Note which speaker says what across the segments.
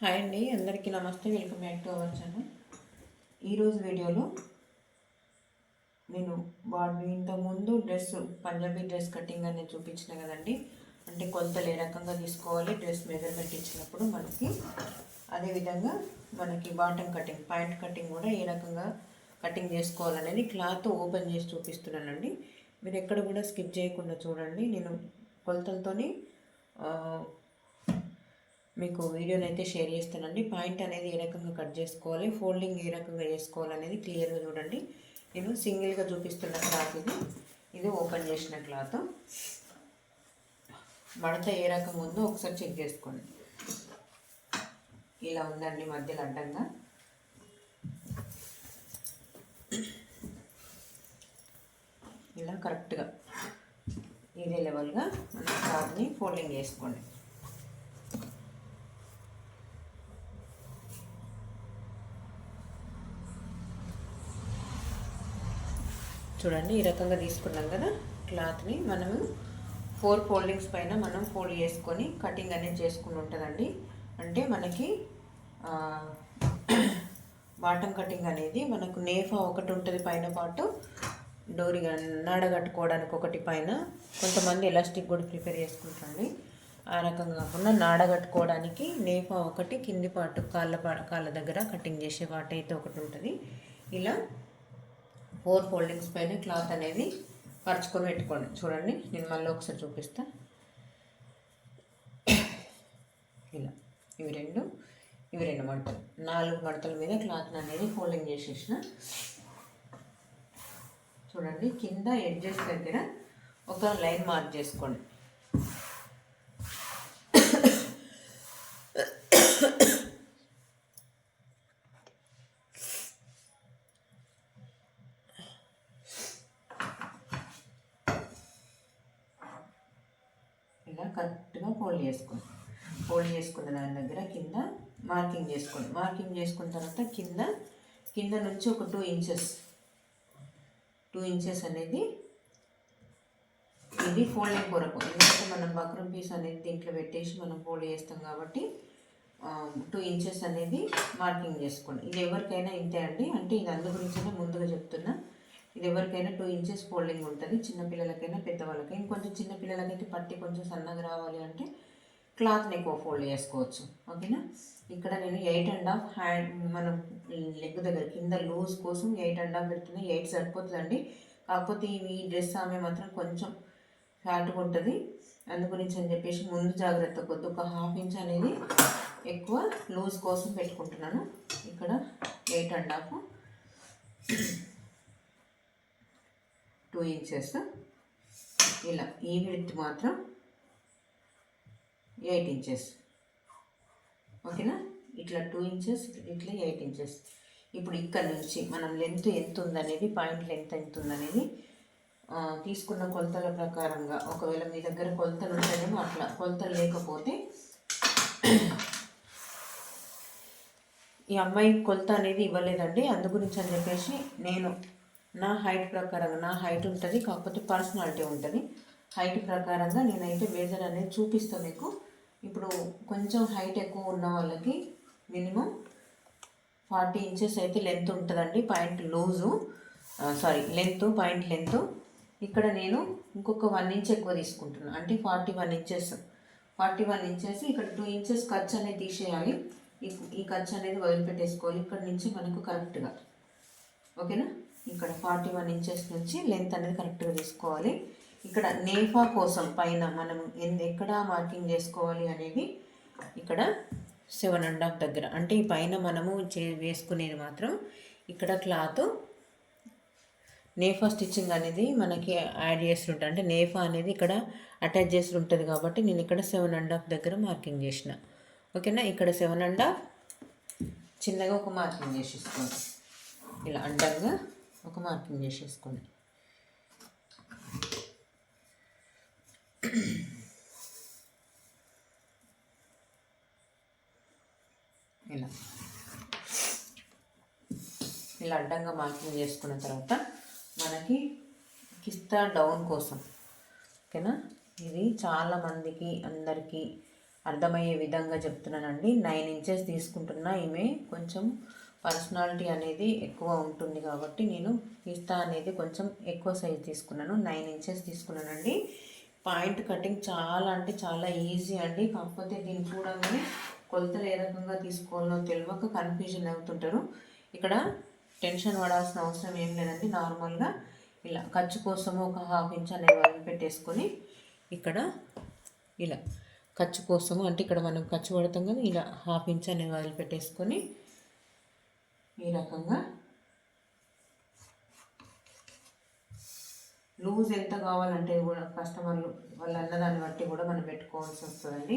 Speaker 1: Hi అండి అందరికీ నమస్తే welcome back to our channel. ఈరోజు వీడియోలో నేను వాడు ఇంతకుముందు డ్రెస్ పంజాబీ డ్రెస్ కటింగ్ అనేది చూపించిన కదండి. అంటే కొలతలు ఏ రకంగా తీసుకోవాలి డ్రెస్ మెజర్మెంట్ ఇచ్చినప్పుడు మనకి అదేవిధంగా మనకి బాటమ్ కటింగ్ పాయింట్ కటింగ్ కూడా ఏ రకంగా కటింగ్ చేసుకోవాలనేది క్లాత్ ఓపెన్ చేసి చూపిస్తున్నానండి. మీరు ఎక్కడ కూడా స్కిప్ చేయకుండా చూడండి. నేను కొలతలతోని మీకు వీడియోని అయితే షేర్ చేస్తానండి. పాయింట్ అనేది ఏ రకంగా కట్ చేసుకోవాలి ఫోల్డింగ్ ఏ రకంగా చేసుకోవాలి అనేది క్లియర్గా చూడండి. నేను సింగిల్గా చూపిస్తున్న క్లాత్ ఇది. ఇది ఓపెన్ చేసిన క్లాత్. మడత ఏ రకం ఉందో ఒకసారి చెక్ చేసుకోండి. ఇలా ఉందండి మధ్యలో అడ్డంగా. ఇలా కరెక్ట్గా ఇదే లెవెల్గా మన క్లాత్ని ఫోల్డింగ్ చేసుకోండి. చూడండి ఈ రకంగా తీసుకున్నాం కదా క్లాత్ని మనము ఫోర్ ఫోల్డింగ్స్ పైన మనం ఫోల్డ్ చేసుకొని కటింగ్ అనేది చేసుకుని ఉంటుందండి. అంటే మనకి బాటమ్ కటింగ్ అనేది మనకు నేఫా ఒకటి ఉంటుంది పైన పాటు డోరి నాడ కట్టుకోవడానికి ఒకటి పైన కొంతమంది ఎలాస్టిక్ కూడా ప్రిపేర్ చేసుకుంటారండి. ఆ రకంగా కాకుండా నాడ కట్టుకోవడానికి నేఫా ఒకటి కింది పాటు కాళ్ళ పా- కాళ్ళ దగ్గర కటింగ్ చేసే పాట అయితే ఒకటి ఉంటుంది. ఇలా ఫోర్ ఫోల్డింగ్స్ పైన క్లాత్ అనేది పరుచుకొని పెట్టుకోండి. చూడండి నేను మళ్ళీ ఒకసారి చూపిస్తా. ఇలా ఇవి రెండు ఇవి రెండు మడతలు నాలుగు మడతల మీద క్లాత్ అనేది ఫోల్డింగ్ చేసేసిన. చూడండి కింద ఎడ్జెస్ దగ్గర ఒక లైన్ మార్క్ చేసుకోండి ఇలా కరెక్ట్గా ఫోల్డ్ చేసుకోండి ఫోల్డ్ చేసుకున్న దాని దగ్గర కింద మార్కింగ్ చేసుకోండి మార్కింగ్ చేసుకున్న తర్వాత కింద కింద నుంచి ఒక టూ ఇంచెస్ టూ ఇంచెస్ అనేది ఇది ఫోల్డింగ్ కొరకు. ఎందుకంటే మనం బక్రం పీస్ అనేది దీంట్లో పెట్టేసి మనం ఫోల్డ్ చేస్తాం కాబట్టి టూ ఇంచెస్ అనేది మార్కింగ్ చేసుకోండి. ఇది ఎవరికైనా ఇంతే అండి. అంటే ఇది అందు గురించే ముందుగా చెప్తున్నా. ఇది ఎవరికైనా టూ ఇంచెస్ ఫోల్డింగ్ ఉంటుంది. చిన్నపిల్లలకైనా పెద్దవాళ్ళకి ఇంకొంచెం చిన్నపిల్లలకైతే పట్టి కొంచెం సన్నగా రావాలి అంటే క్లాత్ని ఎక్కువ ఫోల్డ్ చేసుకోవచ్చు. ఓకేనా? ఇక్కడ నేను ఎయిట్ అండ్ హాఫ్ హ్యాండ్ మనం లెగ్ దగ్గర కింద లూజ్ కోసం ఎయిట్ అండ్ హాఫ్ పెడుతున్నా ఎయిట్ సరిపోతుందండి. కాకపోతే ఇవి ఈ డ్రెస్ ఆమె మాత్రం కొంచెం ఫ్యాట్గా ఉంటుంది అందు గురించి అని చెప్పేసి ముందు జాగ్రత్త కొద్ది. ఒక హాఫ్ ఇంచ్ అనేది ఎక్కువ లూజ్ కోసం పెట్టుకుంటున్నాను. ఇక్కడ eight and half two inches. ఇలా ఈ విడ్త్ మాత్రం ఎయిట్ ఇంచెస్. ఓకేనా? ఇట్లా టూ ఇంచెస్ ఇట్లా ఎయిట్ ఇంచెస్. ఇప్పుడు ఇక్కడ నుంచి మనం లెంత్ ఎంత ఉందనేది పాయింట్ లెంత్ ఎంత ఉందనేది తీసుకున్న కొలతల ప్రకారంగా. ఒకవేళ మీ దగ్గర కొలతలు ఉంటేనేమో అట్లా. కొలతలు లేకపోతే ఈ అమ్మాయి కొలత అనేది ఇవ్వలేదండి. అందు గురించి అని చెప్పేసి నేను నా హైట్ ప్రకారంగా నా హైట్ ఉంటుంది కాకపోతే పర్సనాలిటీ ఉంటుంది. హైట్ ప్రకారంగా నేనైతే మేజర్ అనేది చూపిస్తాను మీకు. ఇప్పుడు కొంచెం హైట్ ఎక్కువ ఉన్న వాళ్ళకి మినిమం ఫార్టీ ఇంచెస్ అయితే లెంత్ ఉంటుందండి point loose sorry length point length ఇక్కడ నేను ఇంకొక వన్ ఇంచ్ ఎక్కువ తీసుకుంటున్నాను అంటే forty one inches forty one inches ఇక్కడ టూ ఇంచెస్ ఖర్చు అనేది తీసేయాలి. ఈ ఈ ఖర్చు అనేది వదిలిపెట్టేసుకోవాలి ఇక్కడ నుంచి మనకు కరెక్ట్గా ఓకేనా? ఇక్కడ ఫార్టీ వన్ ఇంచెస్ నుంచి లెంత్ అనేది కరెక్ట్గా తీసుకోవాలి. ఇక్కడ నేఫా కోసం పైన మనం ఎన్- ఎక్కడ మార్కింగ్ చేసుకోవాలి అనేది ఇక్కడ సెవెన్ అండ్ హాఫ్ దగ్గర. అంటే ఈ పైన మనము చే వేసుకునేది మాత్రం ఇక్కడ క్లాత్ నేఫా స్టిచ్చింగ్ అనేది మనకి యాడ్ చేస్తుంటారు అంటే నేఫా అనేది ఇక్కడ అటాచ్ చేసి ఉంటుంది కాబట్టి నేను ఇక్కడ సెవెన్ అండ్ హాఫ్ దగ్గర మార్కింగ్ చేసిన. ఓకేనా? ఇక్కడ సెవెన్ అండ్ హాఫ్ చిన్నగా ఒక మార్కింగ్ చేసేసుకోండి. ఇలా అడ్డంగా ఒక మార్కింగ్ చేసేసుకోండి ఇలా ఇలా అడ్డంగా మార్కింగ్ చేసుకున్న తర్వాత మనకి కిస్తా డౌన్ కోసం. ఓకేనా? ఇది చాలామందికి అందరికీ అర్థమయ్యే విధంగా చెప్తున్నానండి. నైన్ ఇంచెస్ తీసుకుంటున్నా ఈమె కొంచెం పర్సనాలిటీ అనేది ఎక్కువ ఉంటుంది కాబట్టి నేను కిస్తా అనేది కొంచెం ఎక్కువ సైజ్ తీసుకున్నాను. నైన్ ఇంచెస్ తీసుకున్నానండి. పాయింట్ కటింగ్ చాలా అంటే చాలా ఈజీ అండి. కాకపోతే దీన్ని చూడగానే కొలతలు ఏ రకంగా తీసుకోవాలో తెలియక కన్ఫ్యూజన్ అవుతుంటారు. ఇక్కడ టెన్షన్ పడాల్సిన అవసరం ఏం లేదండి. నార్మల్గా ఇలా ఖర్చు కోసము ఒక హాఫ్ ఇంచ్ అనేది వదిలిపెట్టేసుకొని ఇక్కడ ఇలా ఖర్చు కోసము అంటే ఇక్కడ మనం ఖర్చు పడతాం కదా ఇలా హాఫ్ ఇంచ్ అనేది వదిలిపెట్టేసుకొని ఈ రకంగా లూజ్ ఎంత కావాలంటే కూడా కస్టమర్లు వాళ్ళు అన్నదాన్ని బట్టి కూడా మనం పెట్టుకోవాల్సి వస్తుందండి.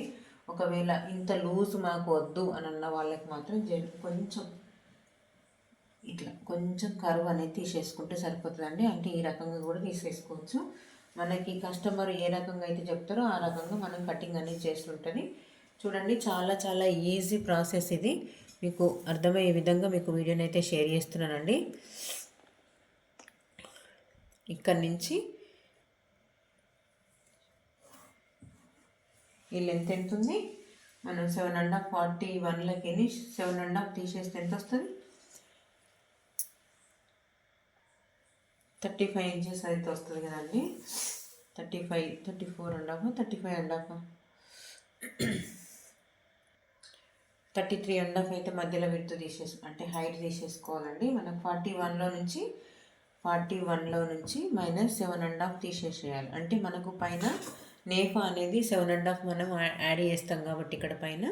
Speaker 1: ఒకవేళ ఇంత లూజ్ మాకు వద్దు అని అన్న వాళ్ళకి మాత్రం కొంచెం ఇట్లా కొంచెం కరువు అనేది తీసేసుకుంటే సరిపోతుందండి. అంటే ఈ రకంగా కూడా తీసేసుకోవచ్చు. మనకి కస్టమర్ ఏ రకంగా అయితే చెప్తారో ఆ రకంగా మనం కటింగ్ అనేది చేస్తుంటుంది. చూడండి చాలా చాలా ఈజీ ప్రాసెస్ ఇది. మీకు అర్థమయ్యే విధంగా మీకు వీడియోని అయితే షేర్ చేస్తున్నానండి. ఇక్కడి నుంచి ఈ లెంత్ ఎంత ఉంది? మనం సెవెన్ అండ్ హాఫ్ ఫార్టీ వన్లకి సెవెన్ అండ్ హాఫ్ తీసేస్తే ఎంత వస్తుంది? థర్టీ ఫైవ్ ఇంచెస్ అయితే వస్తుంది కదండి. Thirty five thirty four and half thirty five and half thirty three and half అయితే మధ్యలో విడుతూ తీసేసు అంటే హైట్ తీసేసుకోవాలండి. మనకు ఫార్టీ వన్లో నుంచి ఫార్టీ వన్లో నుంచి మైనస్ సెవెన్ అండ్ హాఫ్ తీసేసేయాలి. అంటే మనకు పైన నేఫా అనేది సెవెన్ అండ్ హాఫ్ మనం యాడ్ చేస్తాం కాబట్టి ఇక్కడ పైన.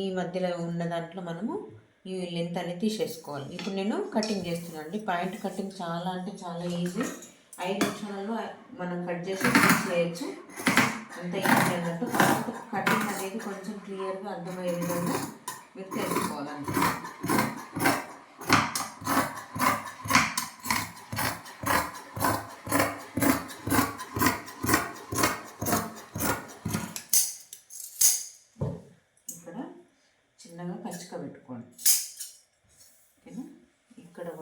Speaker 1: ఈ మధ్యలో ఉన్న దాంట్లో మనము ఈ లెంత్ అనేది తీసేసుకోవాలి. ఇప్పుడు నేను కటింగ్ చేస్తున్నాను అండి. పాయింట్ కటింగ్ చాలా అంటే చాలా ఈజీ ఐదు నిమిషాలలో మనం కట్ చేసి చేయొచ్చు. అంత ఈజీ అన్నట్టు. కటింగ్ అనేది కొంచెం క్లియర్గా అర్థమయ్యే విధంగా మీరు తెలుసుకోవాలండి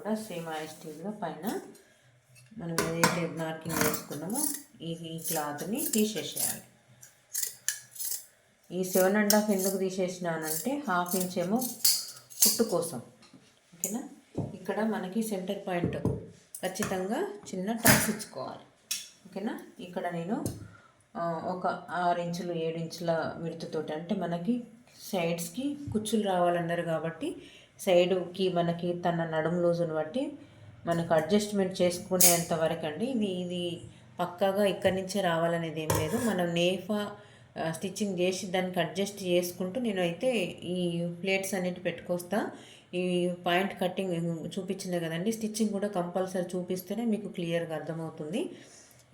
Speaker 1: కూడా సేమ్ స్టీల్గా పైన మనం ఏదైతే మార్కింగ్ వేసుకున్నామో ఈ ఈ క్లాత్ని తీసేసేయాలి. ఈ సెవెన్ అండ్ హాఫ్ ఎందుకు తీసేసినానంటే హాఫ్ ఇంచ్ ఏమో కుట్టు కోసం. ఓకేనా? ఇక్కడ మనకి సెంటర్ పాయింట్ ఖచ్చితంగా చిన్న టక్స్ ఇచ్చుకోవాలి. ఓకేనా? ఇక్కడ నేను ఒక ఆరు ఇంచులు ఏడు ఇంచుల విడుతుతోటి అంటే మనకి సైడ్స్కి కుచ్చులు రావాలన్నారు కాబట్టి సైడ్కి మనకి తన నడుము లూజును బట్టి మనకు అడ్జస్ట్మెంట్ చేసుకునేంత వరకు అండి. ఇది ఇది పక్కాగా ఇక్కడి నుంచే రావాలనేది ఏం లేదు. మనం నేఫా స్టిచ్చింగ్ చేసి దానికి అడ్జస్ట్ చేసుకుంటూ నేను అయితే ఈ ప్లేట్స్ అనేవి పెట్టుకొస్తా. ఈ పాయింట్ కటింగ్ చూపించింది కదండి. స్టిచ్చింగ్ కూడా కంపల్సరీ చూపిస్తేనే మీకు క్లియర్గా అర్థమవుతుంది.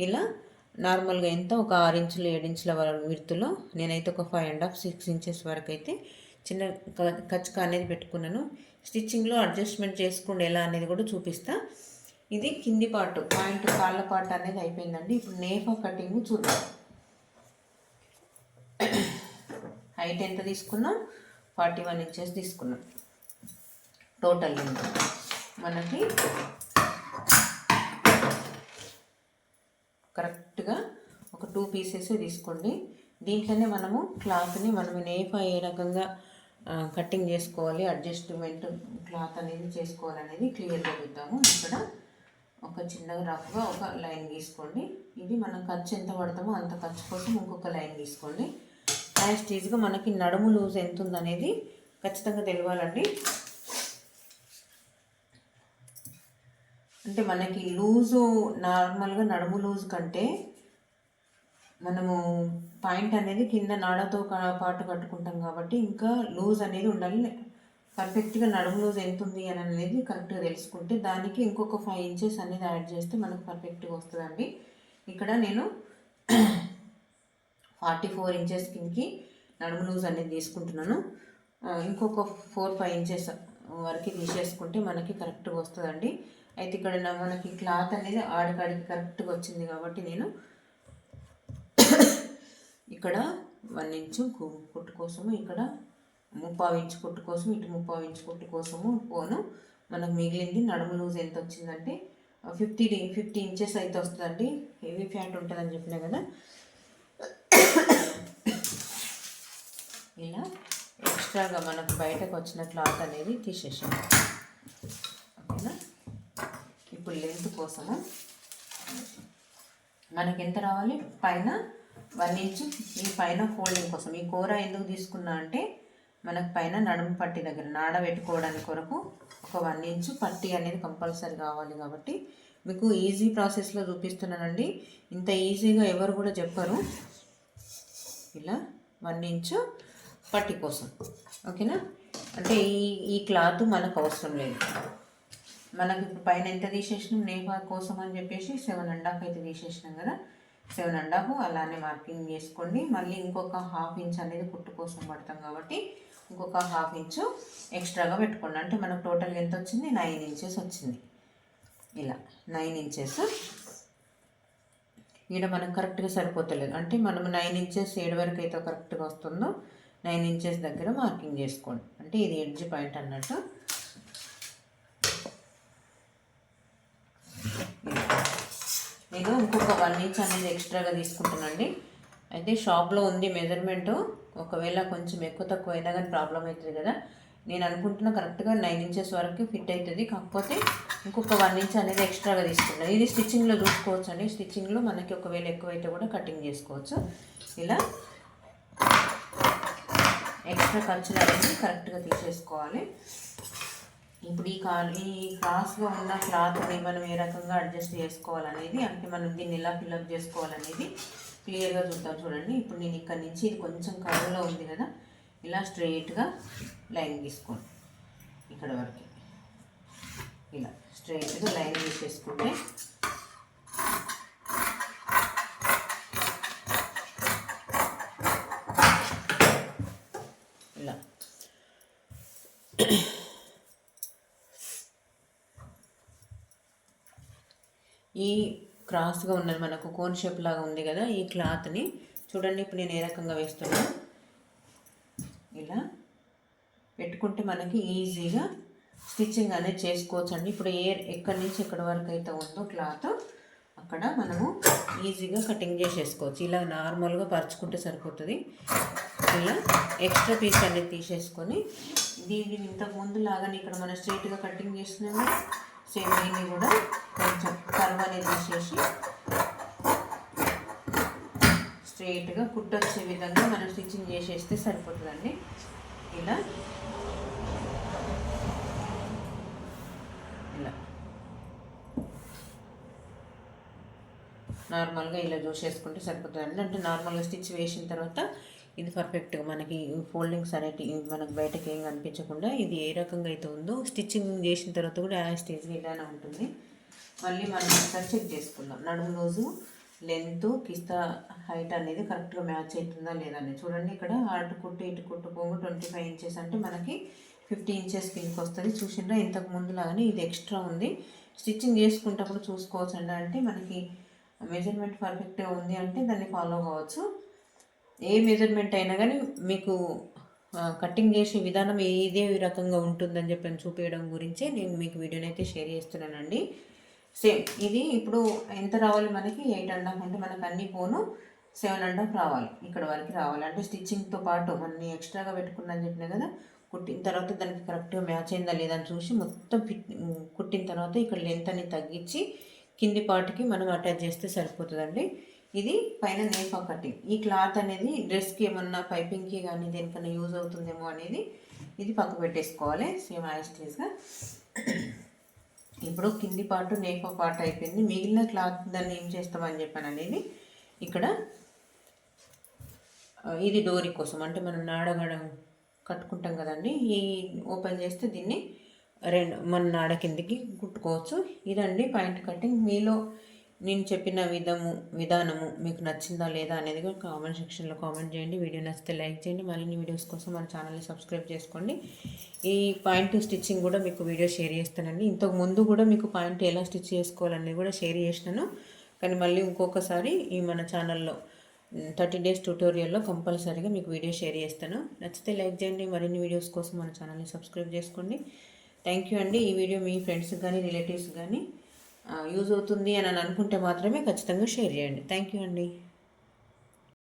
Speaker 1: ఇలా నార్మల్గా ఎంత ఒక ఆరు ఇంచులు ఏడు ఇంచుల విడుతులో నేనైతే ఒక five and half six inches వరకు అయితే చిన్న కచ్చక అనేది పెట్టుకున్నాను. స్టిచ్చింగ్లో అడ్జస్ట్మెంట్ చేసుకోండి ఎలా అనేది కూడా చూపిస్తా. ఇది కింది పార్ట్ పాయింట్ కాళ్ళ పార్ట్ అనేది అయిపోయిందండి. ఇప్పుడు నేఫా కటింగ్ చూద్దాం. హైట్ ఎంత తీసుకున్నాం? ఫార్టీ వన్ ఇంచెస్ తీసుకున్నాం. టోటల్ మనకి కరెక్ట్గా ఒక టూ పీసెస్ తీసుకోండి. దీంట్లోనే మనము క్లాత్ని మనం నేఫా ఏ రకంగా కటింగ్ చేసుకోవాలి అడ్జస్ట్మెంట్ క్లాత్ అనేది చేసుకోవాలనేది క్లియర్గా చూద్దాము. ఇక్కడ ఒక చిన్నగా రఫ్గా ఒక లైన్ గీసుకోండి. ఇది మనం ఖర్చు ఎంత పడతామో అంత ఖర్చు కోసం ఇంకొక లైన్ గీసుకోండి. యాస్టీజ్గా మనకి నడుము లూజ్ ఎంత ఉందనేది ఖచ్చితంగా తెలియాలండి అంటే మనకి లూజు నార్మల్గా నడుము లూజ్ కంటే మనము పాయింట్ అనేది కింద నాడతో పాటు కట్టుకుంటాం కాబట్టి ఇంకా లూజ్ అనేది ఉండాలి. పర్ఫెక్ట్గా నడుము లూజ్ ఎంత ఉంది అని అనేది కరెక్ట్గా తెలుసుకుంటే దానికి ఇంకొక ఫైవ్ ఇంచెస్ అనేది యాడ్ చేస్తే మనకు పర్ఫెక్ట్గా వస్తుందండి. ఇక్కడ నేను ఫార్టీ ఫోర్ ఇంచెస్ కిందకి నడుము లూజ్ అనేది తీసుకుంటున్నాను. ఇంకొక ఫోర్ ఫైవ్ ఇంచెస్ వరకు తీసేసుకుంటే మనకి కరెక్ట్గా వస్తుందండి. అయితే ఇక్కడ మనకి క్లాత్ అనేది ఆడికాడికి కరెక్ట్గా వచ్చింది కాబట్టి నేను ఇక్కడ వన్ ఇంచు కుట్టు కోసము ఇక్కడ ముప్పావు ఇంచు కుట్టు కోసం ఇటు ముప్పావు ఇంచు కుట్టు కోసము పోను. మనకు మిగిలింది నడుము లూజ్ ఎంత వచ్చిందంటే ఫిఫ్టీ ఫిఫ్టీ ఇంచెస్ అయితే వస్తుందండి. హెవీ ఫ్యాట్ ఉంటుందని చెప్పినా కదా. ఇలా ఎక్స్ట్రాగా మనకు బయటకు వచ్చిన క్లాత్ అనేది తీసేసాము ఓకేనా? ఇప్పుడు లెంత్ కోసము. మనకి ఎంత రావాలి? పైన వన్ ఇంచ్ ఈ పైన ఫోల్డింగ్ కోసం ఈ కూర ఎందుకు తీసుకున్నా అంటే మనకు పైన నడుము పట్టి దగ్గర నాడ పెట్టుకోవడానికి కొరకు ఒక వన్ ఇంచు పట్టి అనేది కంపల్సరీ కావాలి కాబట్టి మీకు ఈజీ ప్రాసెస్లో చూపిస్తున్నానండి. ఇంత ఈజీగా ఎవరు కూడా చెప్పరు. ఇలా వన్ ఇంచు పట్టి కోసం. ఓకేనా? అంటే ఈ ఈ క్లాత్ మనకు అవసరం లేదు. మనకి ఇప్పుడు పైన ఎంత తీసేసినాం? నేపా కోసం అని చెప్పేసి సెవెన్ అండ్ హాఫ్ అయితే తీసేసినాం కదా. సెవెన్ అండ్ హాఫ్ అలానే మార్కింగ్ చేసుకోండి. మళ్ళీ ఇంకొక హాఫ్ ఇంచ్ అనేది కుట్టు కోసం పడతాం కాబట్టి ఇంకొక హాఫ్ ఇంచు ఎక్స్ట్రాగా పెట్టుకోండి. అంటే మనకు టోటల్ ఎంత వచ్చింది? నైన్ ఇంచెస్ వచ్చింది. ఇలా నైన్ ఇంచెస్. ఈడ మనకు కరెక్ట్గా సరిపోతలేదు. అంటే మనం నైన్ ఇంచెస్ ఏడు వరకు అయితే కరెక్ట్గా వస్తుందో నైన్ ఇంచెస్ దగ్గర మార్కింగ్ చేసుకోండి. అంటే ఇది ఎడ్జ్ పాయింట్ అన్నట్టు. నేను ఇంకొక వన్ ఇంచ్ అనేది ఎక్స్ట్రాగా తీసుకుంటానండి అయితే షాప్లో ఉంది మెజర్మెంట్ ఒకవేళ కొంచెం ఎక్కువ తక్కువ అయినా కానీ ప్రాబ్లం అవుతుంది కదా. నేను అనుకుంటున్న కరెక్ట్గా నైన్ ఇంచెస్ వరకు ఫిట్ అవుతుంది. కాకపోతే ఇంకొక వన్ ఇంచ్ అనేది ఎక్స్ట్రాగా తీసుకుంటాను ఇది స్టిచ్చింగ్లో చూసుకోవచ్చు అండి స్టిచ్చింగ్లో మనకి ఒకవేళ ఎక్కువైతే కూడా కటింగ్ చేసుకోవచ్చు. ఇలా ఎక్స్ట్రా ఖర్చులు అనేది కరెక్ట్గా తీసేసుకోవాలి. ఇప్పుడు ఈ కా ఈ క్రాస్గా ఉన్న క్లాత్ని మనం ఏ రకంగా అడ్జస్ట్ చేసుకోవాలనేది అంటే మనం దీన్ని ఎలా ఫిల్అప్ చేసుకోవాలనేది క్లియర్గా చూద్దాం చూడండి. ఇప్పుడు నేను ఇక్కడ నుంచి ఇది కొంచెం కర్వ్లో ఉంది కదా ఇలా స్ట్రైట్గా లైన్ తీసుకోండి. ఇక్కడ వరకు. ఇలా స్ట్రైట్గా లైన్ తీసేసుకుంటే ఇలా ఈ క్రాస్గా ఉన్నది మనకు కోన్ షేప్ లాగా ఉంది కదా ఈ క్లాత్ని చూడండి ఇప్పుడు నేను ఏ రకంగా వేస్తున్నా. ఇలా పెట్టుకుంటే మనకి ఈజీగా స్టిచ్చింగ్ అనేది చేసుకోవచ్చు అండి ఇప్పుడు ఏ ఎక్కడి నుంచి ఎక్కడి వరకు అయితే ఉందో క్లాత్ అక్కడ మనము ఈజీగా కటింగ్ చేసేసుకోవచ్చు. ఇలా నార్మల్గా పరుచుకుంటే సరిపోతుంది. ఇలా ఎక్స్ట్రా పీస్ అనేది తీసేసుకొని దీన్ని ఇంతకు ముందు లాగానే ఇక్కడ మనం స్ట్రైట్గా కటింగ్ చేస్తున్నాము సేమ్ దీన్ని కూడా కొంచెం కర్వ్ అనేది తీసేసి స్ట్రైట్గా కుట్టొచ్చే విధంగా మనం స్టిచ్చింగ్ చేసేస్తే సరిపోతుందండి. ఇలా. ఇలా. నార్మల్గా ఇలా చూసేసుకుంటే సరిపోతుందండి. అంటే నార్మల్గా స్టిచ్ వేసిన తర్వాత ఇది పర్ఫెక్ట్గా మనకి ఫోల్డింగ్స్ అనేటివి మనకు బయటకి ఏం కనిపించకుండా ఇది ఏ రకంగా అయితే ఉందో స్టిచ్చింగ్ చేసిన తర్వాత కూడా ఆ స్టేజ్గా ఇలానే ఉంటుంది. మళ్ళీ మనం ఒకసారి చెక్ చేసుకుందాం. నడుము రోజు లెంత్ కిస్తా హైట్ అనేది కరెక్ట్గా మ్యాచ్ అవుతుందా లేదా అని చూడండి ఇక్కడ అటు కుట్టు ఇటు కుట్టు పోగు ట్వంటీ ఫైవ్ ఇంచెస్ అంటే మనకి ఫిఫ్టీ ఇంచెస్ కిందకి వస్తుంది. చూసిండ్రా ఇంతకు ముందు లాగానే ఇది ఎక్స్ట్రా ఉంది. స్టిచ్చింగ్ చేసుకుంటప్పుడు చూసుకోవచ్చు అండి అంటే మనకి మెజర్మెంట్ పర్ఫెక్ట్గా ఉంది అంటే దాన్ని ఫాలో కావచ్చు. ఏ మెజర్మెంట్ అయినా కానీ మీకు కటింగ్ చేసే విధానం ఇదే రకంగా ఉంటుందని చెప్పి చూపించడం గురించే నేను మీకు వీడియోని అయితే షేర్ చేస్తున్నానండి. సేమ్. ఇది ఇప్పుడు ఎంత రావాలి మనకి? ఎయిట్ అండ్ హాఫ్ అంటే మనకు అన్ని పోను సెవెన్ అండ్ హాఫ్ రావాలి. ఇక్కడ వరకు రావాలి. అంటే స్టిచ్చింగ్తో పాటు మన ఎక్స్ట్రాగా పెట్టుకున్నాను చెప్పిన కదా కుట్టిన తర్వాత దానికి కరెక్ట్గా మ్యాచ్ అయిందా లేదా అని చూసి మొత్తం ఫిట్ కుట్టిన తర్వాత ఇక్కడ లెంత్ అని తగ్గించి కింది పార్ట్కి మనం అటాచ్ చేస్తే సరిపోతుందండి. ఇది పైన నేఫా కటింగ్ ఈ క్లాత్ అనేది డ్రెస్కి ఏమన్నా పైపింగ్కి కానీ దేనికన్నా యూజ్ అవుతుందేమో అనేది ఇది పక్క పెట్టేసుకోవాలి. సేమ్ యాస్టీస్గా ఇప్పుడు కింది పార్ట్ నేఫా పార్ట్ అయిపోయింది. మిగిలిన క్లాత్ దాన్ని ఏం చేస్తామని చెప్పాను అనేది ఇక్కడ ఇది డోరీ కోసం. అంటే మనం నాడగడం కట్టుకుంటాం కదండి ఈ ఓపెన్ చేస్తే దీన్ని రెండు మన నాడ కిందికి కుట్టుకోవచ్చు. ఇదండి పాయింట్ కటింగ్. మీలో నేను చెప్పిన విధము విధానము మీకు నచ్చిందా లేదా అనేది కూడా కామెంట్ సెక్షన్లో కామెంట్ చేయండి. వీడియో నచ్చితే లైక్ చేయండి. మరిన్ని వీడియోస్ కోసం మన ఛానల్ని సబ్స్క్రైబ్ చేసుకోండి. ఈ పాయింట్ స్టిచ్చింగ్ కూడా మీకు వీడియో షేర్ చేస్తానండి. ఇంతకు ముందు కూడా మీకు పాయింట్ ఎలా స్టిచ్ చేసుకోవాలనేది కూడా షేర్ చేసినాను. కానీ మళ్ళీ ఇంకొకసారి ఈ మన ఛానల్లో థర్టీ డేస్ ట్యూటోరియల్లో కంపల్సరీగా మీకు వీడియో షేర్ చేస్తాను. నచ్చితే లైక్ చేయండి. మరిన్ని వీడియోస్ కోసం మన ఛానల్ని సబ్స్క్రైబ్ చేసుకోండి. థ్యాంక్ యూ అండి. ఈ వీడియో మీ ఫ్రెండ్స్ కానీ రిలేటివ్స్ కానీ యూజ్ అవుతుంది అని అనుకుంటే మాత్రమే ఖచ్చితంగా షేర్ చేయండి. థ్యాంక్ యూ అండి.